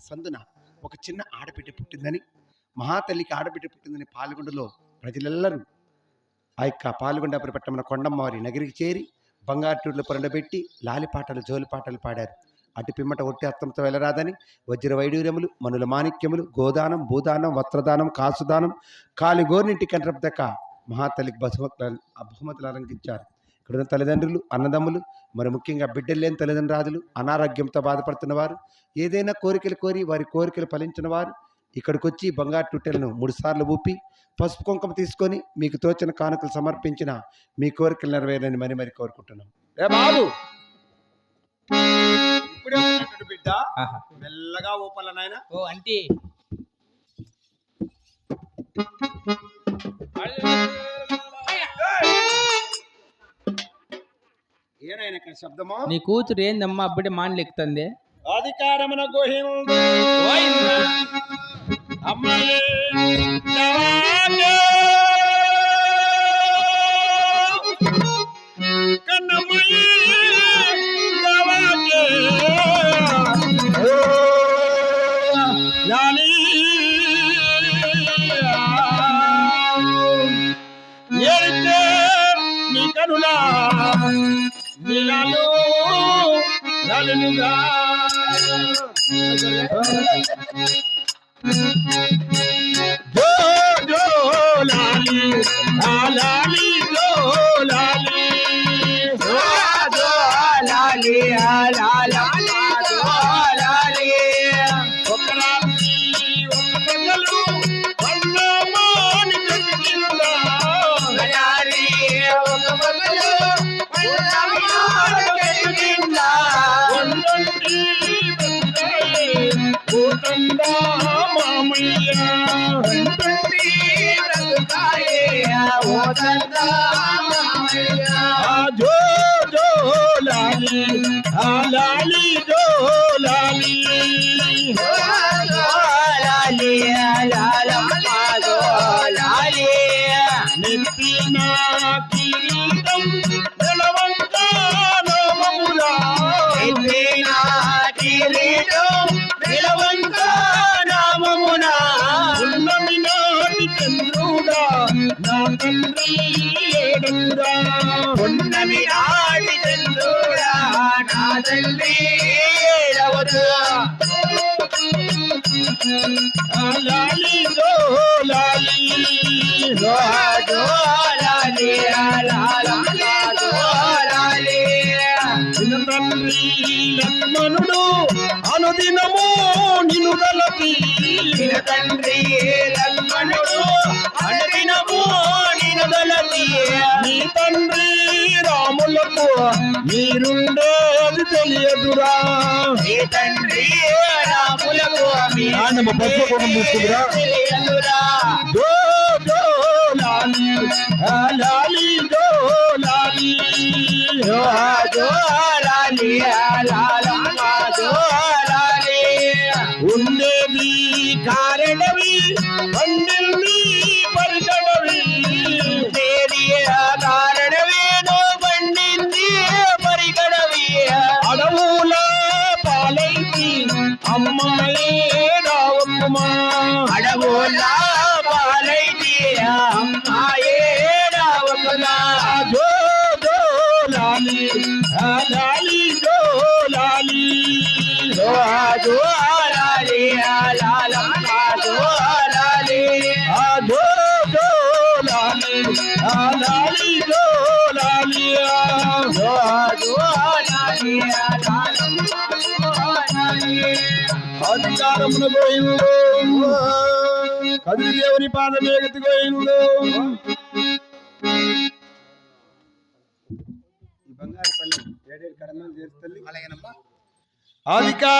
సందున ఒక చిన్న ఆడబిడ్డ పుట్టిందని మహాతల్లికి ఆడబిడ్డ పుట్టిందని పాల్గొండలో ప్రజలెల్లరూ ఆ యొక్క పాల్గొండ పట్టమన్న కొండమ్మవారి నగరికి చేరి బంగారు టూర్లు పొరండబెట్టి లాలిపాటలు జోలిపాటలు పాడారు. అటు పిమ్మట ఒట్టి అత్తంతో వెళ్ళరాదని వజ్ర వైడూర్యములు మనుల మాణిక్యములు గోదానం భూదానం వస్త్రదానం కాసుదానం కాలిగోర్నింటి కంట్రప్దక మహాతల్లికి బహుమతులు బహుమతులు అలంకించారు. ఇక్కడున్న తల్లిదండ్రులు అన్నదమ్ములు మరి ముఖ్యంగా బిడ్డలు లేని తల్లిదండ్రులు అనారోగ్యంతో బాధపడుతున్న వారు ఏదైనా కోరికలు కోరి వారి కోరికలు ఫలించిన వారు ఇక్కడికి వచ్చి బంగారు టుట్టెలను మూడు సార్లు ఊపి పసుపు కుంకుమ తీసుకొని మీకు తోచిన కానుకలు సమర్పించిన మీ కోరికలు నెరవేరని మరి మరి కోరుకుంటున్నాం. బాబు! ఇప్పుడే బిడ్డ. ఆహా. మెల్లగా ఊపల నాయన. ఓ అంటే శబ్దము? నీ కూతురు ఏందమ్మా అప్పుడే మానలెక్కుతుంది అధికారమున గోహిందు అమ్మాయి నీ కనులా నలునుగా. జో జో లాలి ఆ లాలి జో లాలి. జో జో లాలి ఆ లాలి. కోటండా మామయ్య ఆ జో జో నా తండ్రి లాలి లాలి లాలి లాలి లక్ష్మణుడు అనుదినము నిను గలపి తండ్రి లక్ష్మణుడు అనుదినము నిన్ను గలపి నీ తండ్రి రాములకు మీరుండేది తెలియదురా. నీ తండ్రి రాములకు నాన్నమ్మ పసుపు కుంకుమ తీసుకుందిరా. తెలియదురా. జో జో లాలి ఆ లాలి జో లాలి జో జో లాలి ఆ లాలమ్మ జో లాలి ఉండేది కారణవి పండిల్ని అడవుల పాలైతి అమ్మాయే రావమ్మా జో జో లాలి ఆ జో లాలి లాలమ్మ జో లాలి జో లాలి జో జో లాలమ్మ అధికారమున కదిరి దేవుని పాదమే గతి గోయిండు ఈ బంగారు పల్లె ఏడేడు కడమలు చేస్తుంది అలాగేనమ్మా. అధికార